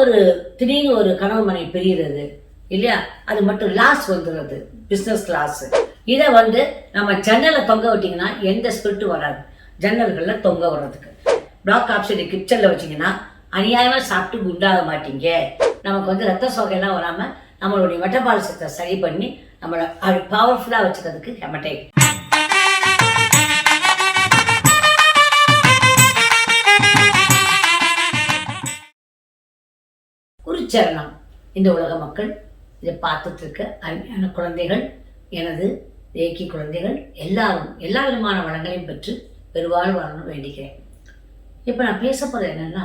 ஒரு திடீர்னு ஒரு கனவு மனை பிரிகிறது இல்லையா? அது மட்டும் லாஸ் வந்துடுறது பிஸ்னஸ் லாஸ் இதை வந்து நம்ம ஜன்னலில் தொங்க விட்டிங்கன்னா எந்த ஸ்பிரிட்டும் வராது. ஜன்னல்களில் தொங்க விடுறதுக்கு. பிளாக் ஆப்ஷன் கிச்சனில் வச்சிங்கன்னா அநியாயமாக சாப்பிட்டு குண்டாக மாட்டீங்க. நமக்கு வந்து ரத்த சோகையெல்லாம் வராமல் நம்மளுடைய மெட்டபாலிசத்தை சரி பண்ணி நம்மளை அது பவர்ஃபுல்லாக வச்சுக்கிறதுக்கு ஹெமட்டை சரணம் இந்த உலக மக்கள் இதை பார்த்துட்டு இருக்க அருமையான குழந்தைகள் எனது ஏக்கி குழந்தைகள் எல்லாரும் எல்லா விதமான வளங்களையும் பெற்று பெருவாழ் வாழணும்னு வேண்டிக்கிறேன். இப்போ நான் பேச போகிறது என்னென்னா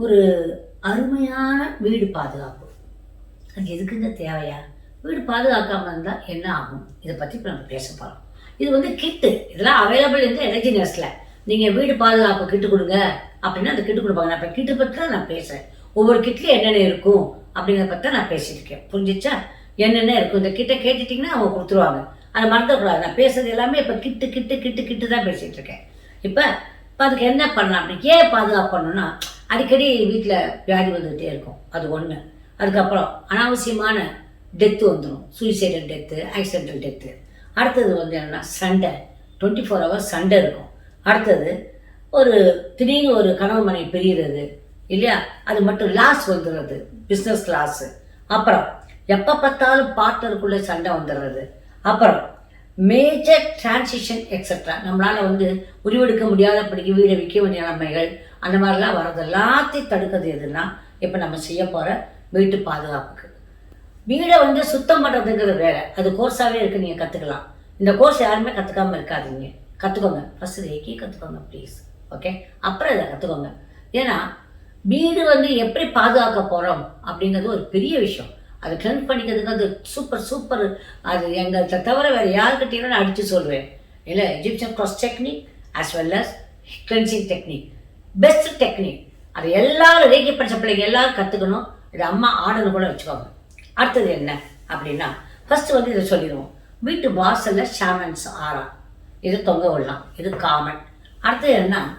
ஒரு அருமையான வீடு பாதுகாப்பு. அது எதுக்குங்க தேவையா? வீடு பாதுகாக்காமல் இருந்தால் என்ன ஆகும்? இதை பற்றி இப்போ நம்ம பேச போகிறோம் இது வந்து கிட்டு. இதெல்லாம் அவைலபிள் இருந்து எனர்ஜி நர்ஸில் நீங்கள் வீடு பாதுகாப்பு கிட்டு கொடுங்க. அப்படின்னா அந்த கிட்டு கொடுப்பாங்க. நான் இப்போ கிட்டு பற்றி தான் நான் பேசுகிறேன் ஒவ்வொரு கிட்லையும் என்னென்ன இருக்கும் அப்படிங்கிறத பற்றி நான் பேசியிருக்கேன் புரிஞ்சிச்சா? என்னென்ன இருக்கும்? இந்த கிட்ட கேட்டுட்டிங்கன்னா அவங்க கொடுத்துருவாங்க. அதை மறந்துடக்கூடாது. நான் பேசுறது எல்லாமே இப்போ கிட்டு கிட்டு கிட்டு கிட்டு தான் பேசிகிட்டு இருக்கேன். இப்போ இப்போ அதுக்கு என்ன பண்ணலாம் அப்படி ஏன் பாதுகாப்பு பண்ணணும்னா அடிக்கடி வீட்டில் வியாதி வந்துக்கிட்டே இருக்கும். அது ஒன்று அதுக்கப்புறம் அனாவசியமான டெத்து வந்துடும் சூசைடல் டெத்து ஆக்சிடென்டல் டெத்து அடுத்தது வந்து என்னென்னா சண்டை. டுவெண்ட்டி ஃபோர் ஹவர்ஸ் சண்டை இருக்கும். அடுத்தது ஒரு திடீர்னு ஒரு கணவன் மனைவி பிரிகிறது இல்லையா? அது மட்டும் லாஸ் வந்துடுறது. பிஸ்னஸ் லாஸு அப்புறம் எப்போ பார்த்தாலும் பார்ட்னருக்குள்ளே சண்டை வந்துடுறது. அப்புறம் மேஜர் டிரான்சிஷன் எக்ஸட்ரா நம்மளால் வந்து முடிவெடுக்க முடியாதபடிக்கு வீடை விற்க வேண்டிய நிலைமைகள் அந்த மாதிரிலாம் வர்றது எல்லாத்தையும் தடுக்கிறது எதுனா இப்போ நம்ம செய்ய போகிற வீட்டு பாதுகாப்புக்கு. வீடை வந்து சுத்தம் பண்ணுறதுங்கிறது வேறு. அது கோர்ஸாகவே இருக்குது நீங்கள் கற்றுக்கலாம் இந்த கோர்ஸ் யாருமே கற்றுக்காம இருக்காதீங்க. கற்றுக்கோங்க ஃபஸ்ட்டு ரேக்கி கற்றுக்கோங்க ப்ளீஸ் ஓகே அப்புறம் இதை கற்றுக்கோங்க ஏன்னா வீடு வந்து எப்படி பாதுகாக்க போகிறோம் அப்படிங்கிறது ஒரு பெரிய விஷயம். அது கிளென்ஸ் பண்ணிக்கிறதுக்கு அது சூப்பர் சூப்பர் அது எங்கள்கிட்ட தவிர வேறு யாருக்கிட்டையும் நான் அடித்து சொல்லுவேன் இல்லை Egyptian cross technique as well as cleansing technique best technique அது எல்லாரும் ரேக்கி படித்த பிள்ளைங்க எல்லாரும் கற்றுக்கணும் இது அம்மா ஆர்டர் கூட வச்சுக்கோங்க. அடுத்தது என்ன அப்படின்னா ஃபஸ்ட்டு வந்து இதை சொல்லிடுவோம். வீட்டு வாசலில் ஷாமன்ஸ் ஆறா. இது தொங்க விடலாம். இது காமன் அடுத்தது என்ன?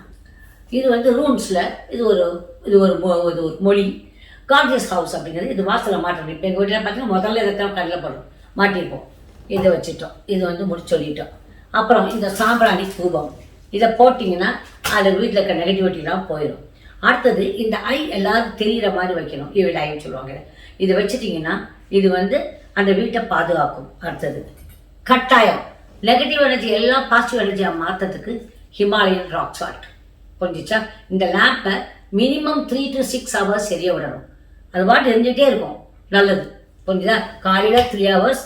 இது வந்து ரூம்ஸில் இது ஒரு இது ஒரு மொ- இது ஒரு மொழி. கார்டியஸ் ஹவுஸ் அப்படிங்கிறது இது வாசலில் மாட்டணும் இப்போ எங்கள் வீட்டில் பார்த்தீங்கன்னா முதல்ல இதை கடையில் போடும் மாட்டியிருப்போம். இதை வச்சுட்டோம். இது வந்து முடிச்சு சொல்லிட்டோம். அப்புறம் இந்த சாம்பிராணி தூபம். இதை போட்டிங்கன்னா அது வீட்டில் இருக்க நெகட்டிவிட்டிலாம் போயிடும் அடுத்தது இந்த ஐ எல்லாரும் தெரிகிற மாதிரி வைக்கணும். இவில் ஐன்னு சொல்லுவாங்க இதை வச்சுட்டிங்கன்னா இது வந்து அந்த வீட்டை பாதுகாக்கும். அடுத்தது கட்டாயம். நெகட்டிவ் எனர்ஜி எல்லாம் பாசிட்டிவ் எனர்ஜியாக மாற்றத்துக்கு ஹிமாலயன் ராக் சால்ட் புரிஞ்சிச்சா? இந்த லேம்பை minimum three to six hours எரிய விடணும். அது பாட்டு எரிஞ்சிட்டே இருக்கும். நல்லது. புரிஞ்சுதா? காலையில் three hours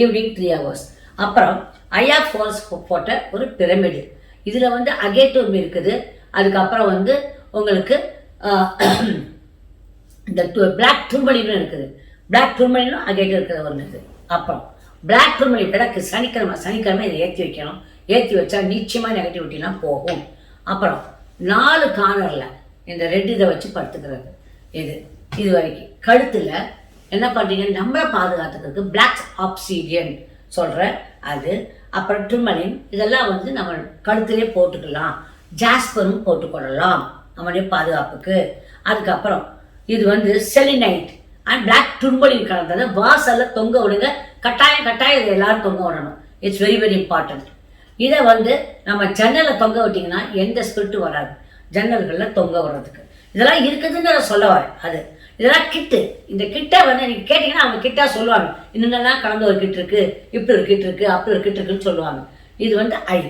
evening three hours அப்புறம் ஐயா ஃபால்ஸ் போட்ட ஒரு பிரமிடு இதில் வந்து அகேட்டோம் இருக்குது. அதுக்கப்புறம் வந்து உங்களுக்கு இந்த பிளாக் டூர்மலினும் இருக்குது. பிளாக் டூர்மலினும் அகேட் இருக்கிறது ஒன்று இருக்குது அப்புறம் பிளாக் டூர்மலி விளக்கு சனிக்கிழமை சனிக்கிழமை இதை ஏற்றி வைக்கணும். ஏற்றி வச்சா நிச்சயமாக நெகட்டிவிட்டிலாம் போகும். அப்புறம் நாலு கார்னரில் இந்த ரெட் இதை வச்சு படுத்துக்கிறது. இது இது வரைக்கும். கழுத்தில் என்ன பண்ணுறீங்க நம்மளை பாதுகாத்துக்கிறதுக்கு பிளாக் ஆப்சீடியன் சொல்கிற அது அப்புறம் ட்ரிமலின் இதெல்லாம் வந்து நம்ம கழுத்திலே போட்டுக்கலாம். ஜாஸ்பரும் போட்டுக்கொள்ளலாம் நம்மளுடைய பாதுகாப்புக்கு. அதுக்கப்புறம் இது வந்து செலினைட் அண்ட் பிளாக் ட்ரிம்பலின் கலந்ததை வாசல்ல தொங்க விடுங்க. கட்டாயம் கட்டாயம் இது எல்லாரும் தொங்க விடணும். இட்ஸ் வெரி வெரி இம்பார்ட்டன்ட் இதை வந்து நம்ம ஜன்னலை தொங்க விட்டிங்கன்னா எந்த ஸ்பிரிட்டும் வராது. ஜன்னல்களில் தொங்க விடுறதுக்கு இதெல்லாம் இருக்குதுன்னு நான் சொல்ல வரேன். அது. இதெல்லாம் கிட்டு. இந்த கிட்டை வந்து நீங்கள் கேட்டிங்கன்னா அவங்க கிட்டா சொல்லுவாங்க. இன்னெல்லாம் கலந்து ஒரு கிட்டு இருக்குது இப்படி ஒரு கிட்டு இருக்குது அப்படி ஒரு கிட்டு இருக்குன்னு சொல்லுவாங்க. இது வந்து ஐ.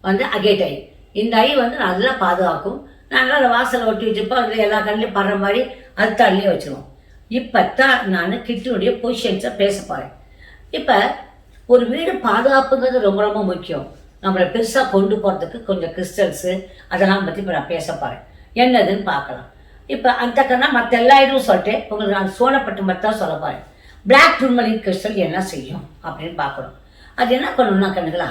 வந்து அகேட் ஐ. இந்த ஐ வந்து நல்லா பாதுகாக்கும். நாங்கள் அதை வாசலை ஒட்டி வச்சுப்போம். அதில் எல்லா கண்ணிலையும் படுற மாதிரி அது தள்ளியே வச்சுருவோம். இப்போ தான் நான் கிட்டினுடைய பொசிஷன்ஸை பேச போகிறேன் இப்போ ஒரு வீடு பாதுகாப்புங்கிறது ரொம்ப ரொம்ப முக்கியம். நம்மளை பெருசாக கொண்டு போகிறதுக்கு கொஞ்சம் கிறிஸ்டல்ஸு அதெல்லாம் பற்றி இப்போ நான் பேச போகிறேன் என்னதுன்னு பார்க்கலாம். இப்போ அந்த கண்ணா மற்ற எல்லா இதுவும் சொல்லிட்டு உங்களுக்கு நான் சோழப்பட்டு மட்டும் தான் சொல்ல போகிறேன் பிளாக் டூர்மலின் கிறிஸ்டல் என்ன செய்யும் அப்படின்னு பார்க்கணும். அது என்ன பண்ணணும்னா கண்ணுங்களா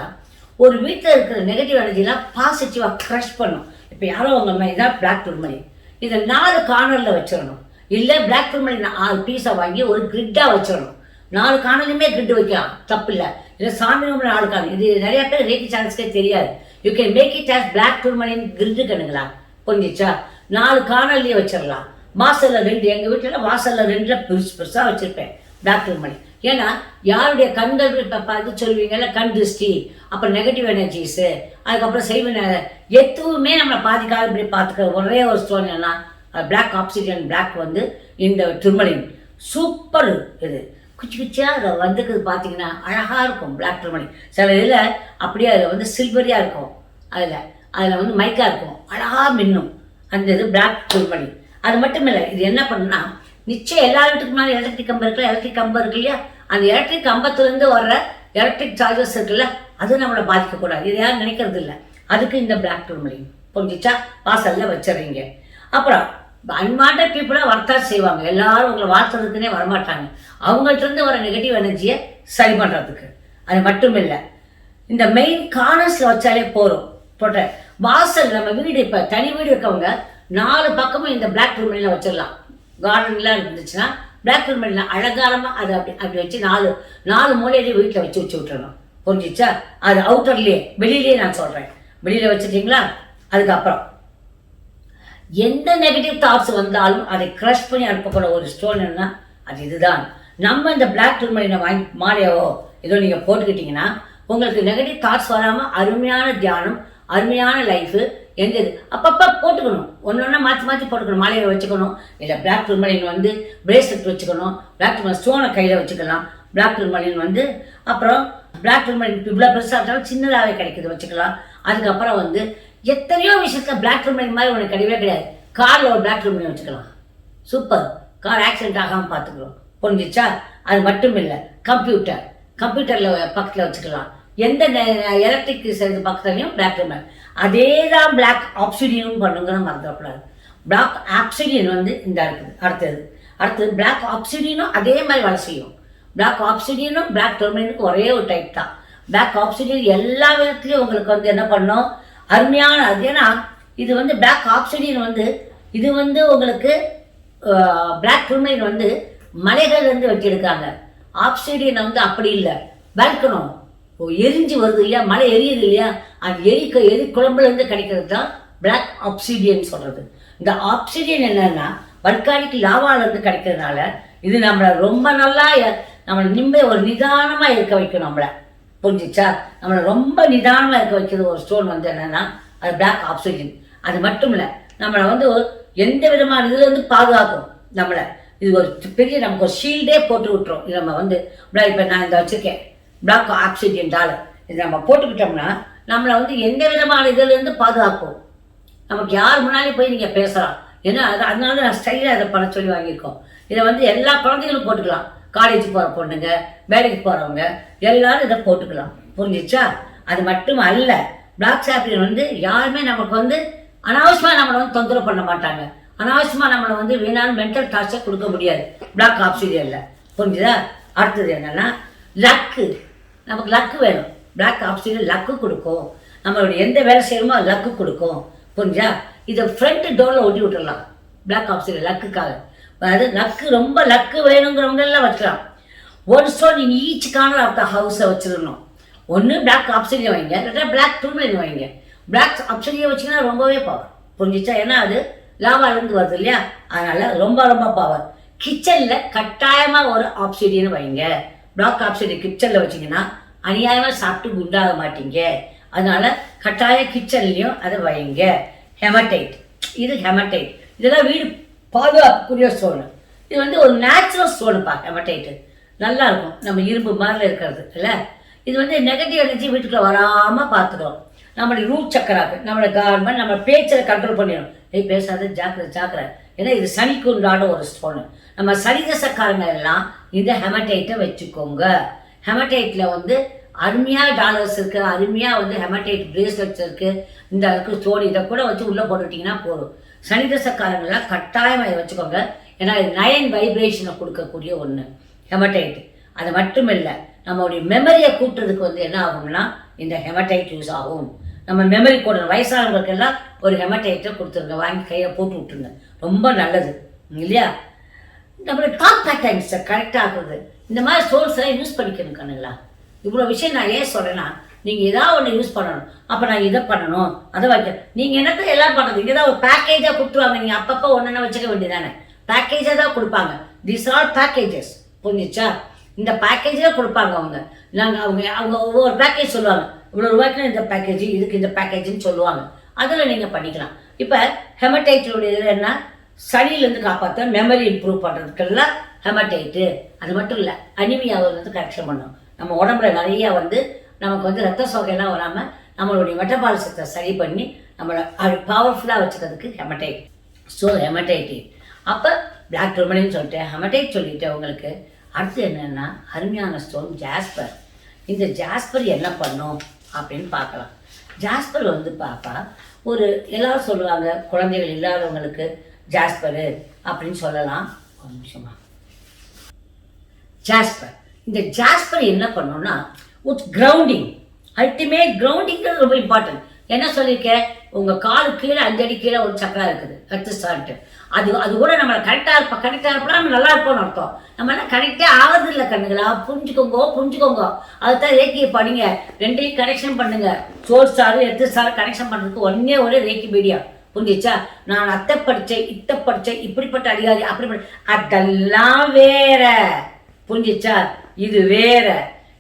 ஒரு வீட்டில் இருக்கிற நெகட்டிவ் எனர்ஜிலாம் பாசிட்டிவாக க்ரஷ் பண்ணும். இப்போ யாரோ உங்கள் இதான் பிளாக் டூர்மலின் இதை நாலு கார்னரில் வச்சிடணும். இல்லை பிளாக் டூர்மலின் ஆறு பீஸை வாங்கி ஒரு கிரிட்டாக வச்சிடணும். நாலு காணலுமே கிரிட் வைக்கலாம். தப்பு இல்லை. இல்லை சாமி ரூமில் ஆளுக்காது இது நிறைய பேர் ரேக்கி சான்ஸ்க்கே தெரியாது. You can make it as black tourmaline grid கணுங்களா? புரிஞ்சிச்சா நாலு காணொலியை வச்சிடலாம். வாசலில் ரெண்டு எங்கள் வீட்டில் வாசலில் ரெண்டில் பெருசு பெருசாக வச்சுருப்பேன். டாக்டர் மணி ஏன்னா யாருடைய கண்கள் இப்போ பார்த்து சொல்லுவீங்கல்ல கண் திருஷ்டி அப்புறம் நெகட்டிவ் எனர்ஜிஸு அதுக்கப்புறம் செய்வன எதுவுமே நம்மளை பாதிக்காத இப்படி பார்த்துக்கிற ஒரே ஒரு ஸ்டோன் என்ன பிளாக் ஆப்சிடியன் பிளாக் வந்து இந்த திருமலின் சூப்பர் இது. குச்சி குச்சியாக அதை வந்துக்குது பார்த்தீங்கன்னா அழகாக இருக்கும் பிளாக் மணி சில இதில் அப்படியே அதில் வந்து சில்வரியாக இருக்கும். அதில் அதில் வந்து மைக்காக இருக்கும். அழகாக மின்னும். அந்த இது பிளாக் திருமணி அது மட்டும் இல்லை இது என்ன பண்ணுன்னா நிச்சயம் எல்லா வீட்டுக்கு மேலே எலக்ட்ரிக் கம்பம் இருக்குல்ல எலக்ட்ரிக் கம்பம் இருக்கு இல்லையா? அந்த எலக்ட்ரிக் கம்பத்துலேருந்து வர்ற எலக்ட்ரிக் சார்ஜஸ் இருக்குல்ல அது நம்மளை பாதிக்கக்கூடாது. இது யாரும் நினைக்கிறது இல்லை. அதுக்கு இந்த பிளாக் டூர்மலின் புரிஞ்சிச்சா? வாசலில் வச்சிடுறீங்க. அப்புறம் அன்வான்ட் பீப்புளாக வரத்தான் செய்வாங்க. எல்லாரும் உங்களை வாழ்த்துறதுக்குன்னே வரமாட்டாங்க. அவங்கள்ட்ட இருந்து வர நெகட்டிவ் எனர்ஜியை சரி பண்ணுறதுக்கு அது மட்டும் இல்லை இந்த மெயின் கார்னர்ஸில் வச்சாலே போதும். போட்ட வாசல் நம்ம வீடு இப்போ தனி வீடு இருக்கவங்க நாலு பக்கமும் இந்த பிளாக் டூர்மலினில் வச்சிடலாம். கார்டன்லாம் இருந்துச்சுன்னா பிளாக் டூர்மலினில் அழகாரமாக அதை அப்படி அப்படி வச்சு நாலு நாலு மூலையிலேயே வீட்டில் வச்சு வச்சு விட்டுறணும். புரிஞ்சிச்சா? அது அவுட்டர்லேயே வெளியிலேயே நான் சொல்கிறேன் வெளியில் வச்சுட்டிங்களா? அதுக்கப்புறம். எந்த நெகட்டிவ் தாட்ஸ் வந்தாலும் அதை க்ரஷ் பண்ணி அனுப்பக்கூட ஒரு ஸ்டோன் என்ன அது இதுதான். நம்ம இந்த பிளாக் டூர்மலினை வாங்கி மாலையோ ஏதோ நீங்கள் போட்டுக்கிட்டீங்கன்னா உங்களுக்கு நெகட்டிவ் தாட்ஸ் வராமல் அருமையான தியானம் அருமையான லைஃபு எந்த இது? அப்பப்போ போட்டுக்கணும். ஒன்று ஒன்றா மாற்றி மாற்றி போட்டுக்கணும். மாலையை வச்சுக்கணும். இல்லை பிளாக் டூர்மலின் வந்து பிரேஸ்லெட் வச்சுக்கணும். பிளாக் டூர்மலின் ஸ்டோனை கையில் வச்சுக்கலாம். பிளாக் டூர்மலின் வந்து அப்புறம் பிளாக் டூர்மலின் இவ்வளோ பெருசாக இருந்தாலும் சின்னதாகவே கிடைக்குது. வச்சுக்கலாம். அதுக்கப்புறம் வந்து எத்தனையோ விஷயத்தில் பிளாக் டூர்மலின் மாதிரி உனக்கு கிடையவே கிடையாது. காரில் ஒரு பிளாக் டூர்மலின் வச்சுக்கலாம். சூப்பர். கார் ஆக்சிடென்ட் ஆகாமல் பார்த்துக்கலாம். புரிஞ்சிச்சா அது மட்டும் இல்லை கம்ப்யூட்டர் கம்ப்யூட்டரில் பக்கத்தில் வச்சுக்கலாம். எந்த எலக்ட்ரிக் இது பக்கத்துலையும் பிளாக் மேல் அதே தான் பிளாக் ஆப்சிடியனும் பண்ணுங்கன்னு மறந்துடக்கூடாது. பிளாக் ஆப்சிடியன் வந்து இந்த இருக்குது அடுத்தது. அடுத்தது பிளாக் ஆப்சிடியனும் அதே மாதிரி வேலை செய்யும். பிளாக் ஆப்சிடியனும் பிளாக் டொர்மலினுக்கும் ஒரே ஒரு டைப் தான். பிளாக் ஆப்சிடியன் எல்லா விதத்துலையும் உங்களுக்கு வந்து என்ன பண்ணும்? அருமையான அது ஏன்னா இது வந்து பிளாக் ஆப்சிடியன் வந்து இது வந்து உங்களுக்கு பிளாக் டெர்மின் வந்து மலைகள்லேருந்து வச்சிருக்காங்க ஆப்சிடியன் வந்து அப்படி இல்லை. வளர்க்கணும். ஓ, எரிஞ்சு வருது இல்லையா? மலை எரியுது இல்லையா? அது எரிக்க எரி குழம்புலேருந்து கிடைக்கிறது தான் பிளாக் ஆப்சிடியன் சொல்கிறது இந்த ஆப்சிடியன் என்னென்னா வர்க்காடிக்கு லாவாலேருந்து கிடைக்கிறதுனால இது நம்மளை ரொம்ப நல்லா நம்மளை நிம்மதி ஒரு நிதானமாக இருக்க வைக்கும் நம்மளை. புரிஞ்சிச்சா? நம்மளை ரொம்ப நிதானமாக இருக்க வைக்கிறது ஒரு ஸ்டோன் வந்து என்னென்னா அது பிளாக் ஆப்சிடியன் அது மட்டும் இல்லை நம்மளை வந்து எந்த விதமான இதுலேருந்து பாதுகாக்கும் நம்மளை. இது ஒரு பெரிய நமக்கு ஒரு ஷீல்டே போட்டு விட்டுரும். இது நம்ம வந்து இப்போ நான் இந்த வச்சுருக்கேன். பிளாக் ஆக்சிஜன் டாலர் இது நம்ம போட்டுக்கிட்டோம்னா நம்மளை வந்து எந்த விதமான இதுலேருந்து பாதுகாக்கும் நமக்கு யார் முன்னாடி போய் நீங்கள் பேசலாம்? ஏன்னா அது அதனால தான் நான் ஸ்டைலாக இதை பண்ண சொல்லி வாங்கியிருக்கோம். இதை வந்து எல்லா குழந்தைகளும் போட்டுக்கலாம். காலேஜ் போகிற பொண்ணுங்க வேலைக்கு போகிறவங்க எல்லாரும் இதை போட்டுக்கலாம். புரிஞ்சிச்சா? அது மட்டும் அல்ல. பிளாக் சாப்பியன் வந்து யாருமே நமக்கு வந்து அனாவசியமாக நம்மளை வந்து தொந்தரவு பண்ண மாட்டாங்க. அனாவசியமாக நம்மளை வந்து வீணான மென்டல் டார்ச்சர் கொடுக்க முடியாது. பிளாக் ஆப்சிடியனில் புரிஞ்சுதா? அடுத்தது என்னென்னா லக்கு நமக்கு லக்கு வேணும். பிளாக் ஆப்சிடியன் லக்கு கொடுக்கும். நம்மளுடைய எந்த வேலை செய்யணுமோ அது லக்கு கொடுக்கும். புரிஞ்சா இதை ஃப்ரண்ட் டோரில் ஒட்டி விட்டுடலாம் பிளாக் ஆப்சிடியன் லக்குக்காக அதாவது லக்கு ரொம்ப லக்கு வேணுங்கிறவங்க எல்லாம் வச்சுக்கலாம். ஒரு stone in each corner of the ஹவுஸை வச்சிடணும். ஒன்று பிளாக் ஆப்சிடியன் வைங்க. இல்லாட்டா பிளாக் டூர்மலின் வைங்க. பிளாக் ஆப்ஷனியை வச்சிங்கன்னா ரொம்பவே பவர் புரிஞ்சிச்சா? ஏன்னா அது லாவாலேருந்து வருது இல்லையா? அதனால ரொம்ப ரொம்ப பவர் கிச்சனில் கட்டாயமாக ஒரு ஆப்சிடின்னு வைங்க. பிளாக் ஆப்சிடி கிச்சனில் வச்சிங்கன்னா அநியாயமாக சாப்பிட்டு குண்டாக மாட்டீங்க. அதனால கட்டாய கிச்சன்லேயும் அதை வைங்க. ஹெமடைட் இது ஹெமடைட் இதெல்லாம் வீடு பாதுகாப்புக்குரிய ஸ்டோனு இது வந்து ஒரு நேச்சுரல் ஸ்டோனுப்பா ஹெமடைட்டு நல்லா இருக்கும். நம்ம இரும்பு மாதிரி இருக்கிறது இல்லை? இது வந்து நெகட்டிவ் எனர்ஜி வீட்டுக்குள்ளே வராமல் பார்த்துக்கிறோம் நம்மளுடைய ரூட் சக்கராக்கு நம்மளோட கவர்மெண்ட் நம்ம பேச்சை கண்ட்ரோல் பண்ணிடும் ஏய் பேசாத ஜாக்கிரதை ஜாக்கிரதை ஏன்னா இது சனிக்கு உண்டான ஒரு ஸ்டோனு நம்ம சனிதசக்காரங்க எல்லாம் இந்த ஹெமடைட்டை வச்சுக்கோங்க. ஹெமடைட்டில் வந்து அருமையாக டாலர்ஸ் இருக்குது அருமையாக வந்து ஹெமடைட் பிரேஸ்லெட்ஸ் இருக்குது இந்த இருக்கு ஸ்டோன் இதை கூட வச்சு உள்ளே போட்டுட்டிங்கன்னா போதும். சனி கட்டாயம் கட்டாயமாக வச்சுக்கோங்க. ஏன்னா இது நயன் வைப்ரேஷனை கொடுக்கக்கூடிய ஒன்று ஹெமடைட் அது மட்டும் இல்லை நம்மளுடைய மெமரியை கூட்டுறதுக்கு வந்து என்ன ஆகும்னா இந்த ஹெமடைட் யூஸ் ஆகும். நம்ம மெமரி கூட வயசானவங்களுக்கெல்லாம் ஒரு ஹெமடைட்டை கொடுத்துருங்க. வாங்கி கையை போட்டு விட்டுருங்க. ரொம்ப நல்லது. இல்லையா? நம்மளுடைய டாப் பேட்டர்ன்ஸை கரெக்டாக ஆகுது இந்த மாதிரி சோர்ஸை யூஸ் பண்ணிக்கணும் கண்ணுங்களா? இவ்வளோ விஷயம் நான் ஏன் சொல்கிறேன்னா நீங்கள் ஏதாவது ஒன்று யூஸ் பண்ணணும். அப்போ நான் இதை பண்ணணும். அதை வைக்க. நீங்கள் என்னத்தை எல்லாம் பண்ணுறது இங்கே தான் ஒரு பேக்கேஜாக கொடுத்துருவாங்க. நீங்கள் அப்பப்போ ஒன்று வச்சுக்க வேண்டியதானே பேக்கேஜாக தான் கொடுப்பாங்க. திஸ் ஆர் பேக்கேஜஸ் புரிஞ்சிச்சா? இந்த பேக்கேஜில் கொடுப்பாங்க அவங்க. நாங்கள் அவங்க அவங்க ஒவ்வொரு பேக்கேஜ் சொல்லுவாங்க. இவ்வளோ ரூபாய்க்கு இந்த பேக்கேஜ் இதுக்கு இந்த பேக்கேஜ்னு சொல்லுவாங்க. அதில் நீங்கள் பண்ணிக்கலாம். இப்போ ஹெமடைட்டுடைய இது என்ன? சளியிலேருந்து காப்பாற்ற மெமரி இம்ப்ரூவ் பண்ணுறதுக்கெல்லாம் ஹெமடைட்டு அது மட்டும் இல்லை அனிமியாவை வந்து கரெக்ஷன் பண்ணும். நம்ம உடம்புல நிறைய வந்து நமக்கு வந்து ரத்த சோகையெல்லாம் வராமல் நம்மளுடைய மெட்டபாலிசத்தை சரி பண்ணி நம்மளை அது பவர்ஃபுல்லாக வச்சுக்கிறதுக்கு ஹெமடைட் ஸோ ஹெமடைட்டி அப்போ பிளாக் டொர்மலின்னு சொல்லிட்டு ஹெமடைட் சொல்லிட்டு உங்களுக்கு அடுத்து என்னென்னா அருமையான ஸ்டோன் ஜாஸ்பர் இந்த ஜாஸ்பர் என்ன பண்ணும் அப்படின்னு பார்க்கலாம். ஜாஸ்பர் வந்து பாப்பா. ஒரு எல்லாரும் சொல்லுவாங்க குழந்தைகள் இல்லாதவங்களுக்கு ஜாஸ்பரு அப்படின்னு சொல்லலாம். ஒரு நிமிஷமா ஜாஸ்பர் இந்த ஜாஸ்பர் என்ன பண்ணும்னா ஒரு கிரவுண்டிங் அல்டிமேட் கிரவுண்டிங்கிறது ரொம்ப இம்பார்ட்டன்ட் என்ன சொல்லியிருக்கேன்? உங்கள் காலு கீழே அஞ்சடி கீழே ஒரு சக்கரா இருக்குது கத்து சால்ட்டு அது அது கூட நம்ம கரெக்டாக இருப்போம் கரெக்டாக இருப்போம் நம்ம நல்லா இருப்போம்னு அர்த்தம். நம்ம என்ன கரெக்டே ஆகிறது இல்லை கண்ணுங்களா புரிஞ்சுக்கோங்க புரிஞ்சுக்கோங்க. அதுதான் ரேக்கியை படிங்க. ரெண்டையும் கனெக்ஷன் பண்ணுங்க. சோர் ஸ்டாரு எத்து ஸ்டாரு கனெக்ஷன் பண்ணுறதுக்கு ஒன்னே ஒரே ரேக்கி மீடியா புரிஞ்சிச்சா நான் அத்தை படித்தேன் இத்தை படித்தேன் இப்படிப்பட்ட அதிகாரி அப்படிப்பட்ட அதெல்லாம் வேற. புரிஞ்சிச்சா இது வேற.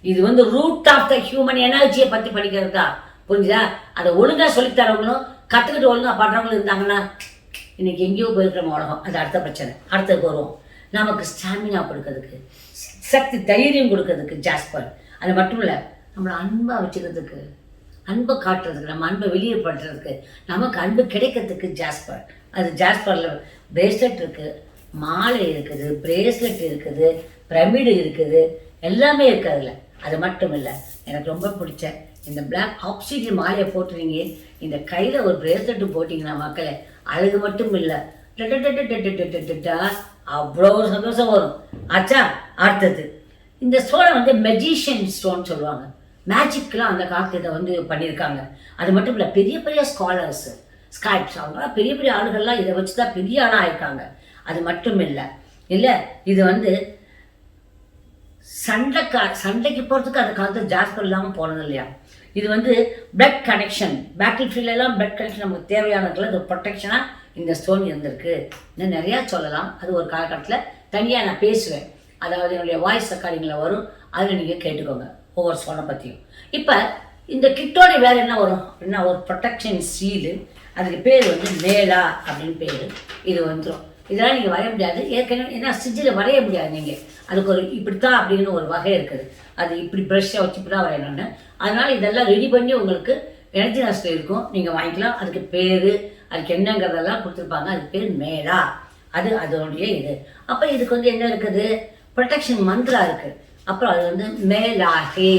இது வந்து ரூட் ஆஃப் த ஹியூமன் எனர்ஜியை பற்றி படிக்கிறது தான் புரிஞ்சுதா? அதை ஒழுங்காக சொல்லித்தரவங்களும் கற்றுக்கிட்டு ஒழுங்காக பண்ணுறவங்களும் இருந்தாங்கன்னா இன்னைக்கு எங்கேயோ போயிருக்கிற உலகம். அது அடுத்த பிரச்சனை. அடுத்ததுக்கு வருவோம். நமக்கு ஸ்டாமினா கொடுக்கறதுக்கு சக்தி தைரியம் கொடுக்கறதுக்கு ஜாஸ்பர் அது மட்டும் இல்லை நம்மளை அன்பாக வச்சுக்கிறதுக்கு அன்பை காட்டுறதுக்கு நம்ம அன்பை வெளியேப்படுறதுக்கு நமக்கு அன்பு கிடைக்கிறதுக்கு ஜாஸ்பர் அது ஜாஸ்பரில் பிரேஸ்லெட் இருக்குது மாலை இருக்குது பிரேஸ்லெட் இருக்குது பிரமிடு இருக்குது எல்லாமே இருக்குது அதில். அது மட்டும் இல்லை எனக்கு ரொம்ப பிடிச்ச இந்த பிளாக் ஆக்சிஜன் மாலையை போட்டுறீங்க இந்த கையில் ஒரு பிரேஸ்லெட்டு போட்டிங்கன்னா மக்களை அழகு மட்டும் இல்லை. அவ்வளோ சந்தோஷம் வரும். ஆச்சா அடுத்தது. இந்த ஸ்டோனை வந்து மெஜிஷியன் ஸ்டோன் சொல்லுவாங்க. மேஜிக்லாம் அந்த காலத்து இதை வந்து பண்ணியிருக்காங்க. அது மட்டும் இல்லை பெரிய பெரிய ஸ்காலர்ஸ் ஸ்காய்ப்ஸ் அவங்களாம் பெரிய பெரிய ஆளுகள்லாம் இதை வச்சு தான் பெரிய ஆளாக ஆயிருக்காங்க. அது மட்டும் இல்லை. இல்லை இது வந்து சண்டைக்கா சண்டைக்கு போகிறதுக்கு அந்த காலத்தில் ஜாஸ்பர் இல்லாமல் போனது இல்லையா இது வந்து பிளட் கனெக்ஷன் பேட்டில் ஃபீல்டெல்லாம் பிளட் கனெக்ஷன் நமக்கு தேவையானதுல இது ப்ரொடெக்ஷனாக இந்த ஸ்டோன் இருந்திருக்கு. இன்னும் நிறையா சொல்லலாம். அது ஒரு காலகட்டத்தில் தனியாக நான் பேசுவேன். அதாவது என்னுடைய வாய்ஸ் ரெக்கார்டிங்கில் வரும். அதில் நீங்கள் கேட்டுக்கோங்க. ஒவ்வொரு ஸ்டோனை பற்றியும் இப்போ இந்த கிட்டோட வேறு என்ன வரும்? அப்படின்னா ஒரு ப்ரொடெக்ஷன் சீலு அதுக்கு பேர் வந்து மேலா அப்படின்னு பேர். இது வந்துடும் இதெல்லாம் நீங்கள் வரைய முடியாது. ஏற்கனவே ஏன்னா ஸ்டிச்சில் வரைய முடியாது நீங்கள் அதுக்கு ஒரு இப்படித்தான் அப்படின்னு ஒரு வகை இருக்குது. அது இப்படி ப்ரெஷ்ஷை வச்சு இப்படி தான் வரையணும்னு அதனால் இதெல்லாம் ரெடி பண்ணி உங்களுக்கு எனர்ஜி நஷ்டம் இருக்கும். நீங்கள் வாங்கிக்கலாம். அதுக்கு பேர் அதுக்கு என்னங்கிறதெல்லாம் கொடுத்துருப்பாங்க. அதுக்கு பேர் மேலா அது அதனுடைய இது. அப்போ இதுக்கு வந்து என்ன இருக்குது? ப்ரொடெக்ஷன் மந்த்ரா இருக்குது அப்புறம் அது வந்து மேலாகே.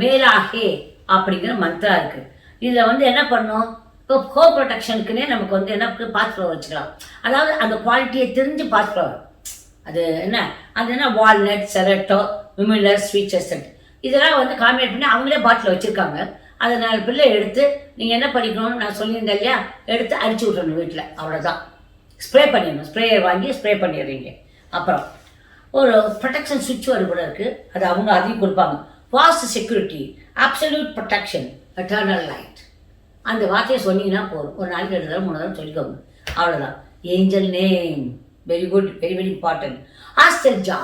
மேலாகே அப்படிங்கிற மந்த்ரா இருக்குது இதில் வந்து என்ன பண்ணும்? இப்போ கோ ப்ரொடெக்ஷனுக்குன்னே நமக்கு வந்து என்ன பாஸ்ஃப்ளவர் வச்சுக்கலாம். அதாவது அந்த குவாலிட்டியை தெரிஞ்சு பாஸ்ஃப்ளவர் அது என்ன? அது என்ன? வால்நட் செரட்டோ விமிலர் ஸ்வீட் எசட் இதெல்லாம் வந்து காம்பினேட் பண்ணி அவங்களே பாட்டில் வச்சுருக்காங்க. அதை நாலு பிள்ளை எடுத்து நீங்கள் என்ன பண்ணிக்கணும்னு நான் சொல்லியிருந்தேன் இல்லையா? எடுத்து அடிச்சு விட்றணும் வீட்டில் அவ்வளோதான் ஸ்ப்ரே பண்ணிடணும். ஸ்ப்ரேயர் வாங்கி ஸ்ப்ரே பண்ணிடுறீங்க. அப்புறம் ஒரு ப்ரொடெக்ஷன் சுவிட்ச் ஒரு கூட இருக்குது அது அவங்க அதையும் கொடுப்பாங்க. Fast security absolute protection eternal life அந்த வார்த்தையை சொன்னீங்கன்னா போதும். ஒரு நாளைக்கு ரெண்டு தடவை மூணு தடவை சொல்லிக்கோங்க. அவ்வளோதான் angel name very good very very important hostel ஜா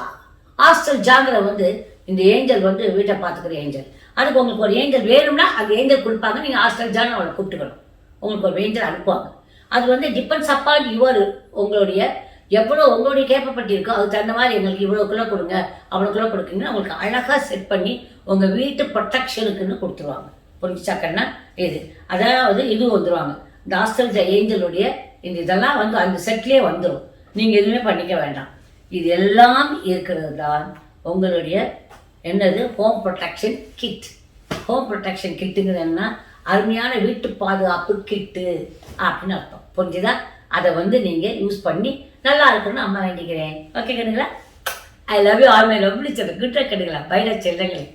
ஹாஸ்டல் ஜாங்கிற வந்து இந்த ஏஞ்சல் வந்து வீட்டை பார்த்துக்கிற ஏஞ்சல் அதுக்கு உங்களுக்கு ஒரு ஏஞ்சல் வேணும்னா அந்த ஏஞ்சல் கொடுப்பாங்க. நீங்கள் ஹாஸ்டல் ஜான்னு அவளை கூப்பிட்டுக்கணும். உங்களுக்கு ஒரு ஏஞ்சல் அனுப்புவாங்க. அது வந்து டிபெண்ட்ஸ் அப்பான் யுவர் உங்களுடைய எவ்வளோ உங்களுடைய கேப்பப்பட்டி இருக்கோ அதுக்கு தகுந்த மாதிரி எங்களுக்கு இவ்வளோ கிலோ கொடுங்க அவ்வளோ கிலோ கொடுக்குங்கன்னா உங்களுக்கு அழகாக செட் பண்ணி உங்கள் வீட்டு ப்ரொடெக்ஷனுக்குன்னு கொடுத்துருவாங்க. புரிஞ்சாக்கன்னா இது. அதாவது இது வந்துடுவாங்க இந்த ஹாஸ்டல் ஏஞ்சலுடைய இந்த இதெல்லாம் வந்து அந்த செட்லேயே வந்துடும் நீங்கள் எதுவுமே பண்ணிக்க வேண்டாம். இது எல்லாம் இருக்கிறது தான் உங்களுடைய என்னது? Home protection kit home protection கிட்டுங்கிறது என்ன அருமையான வீட்டு பாதுகாப்பு கிட்டு அப்படின்னு அர்த்தம். புரிஞ்சுதா? அதை வந்து நீங்கள் யூஸ் பண்ணி நல்லா இருக்கணும்னு அம்மா வேண்டிக்கிறேன் okay கண்டுங்களா I love you all my lovely சொல்ல குட் கண்டுங்களா பைல செல்லுங்களேன்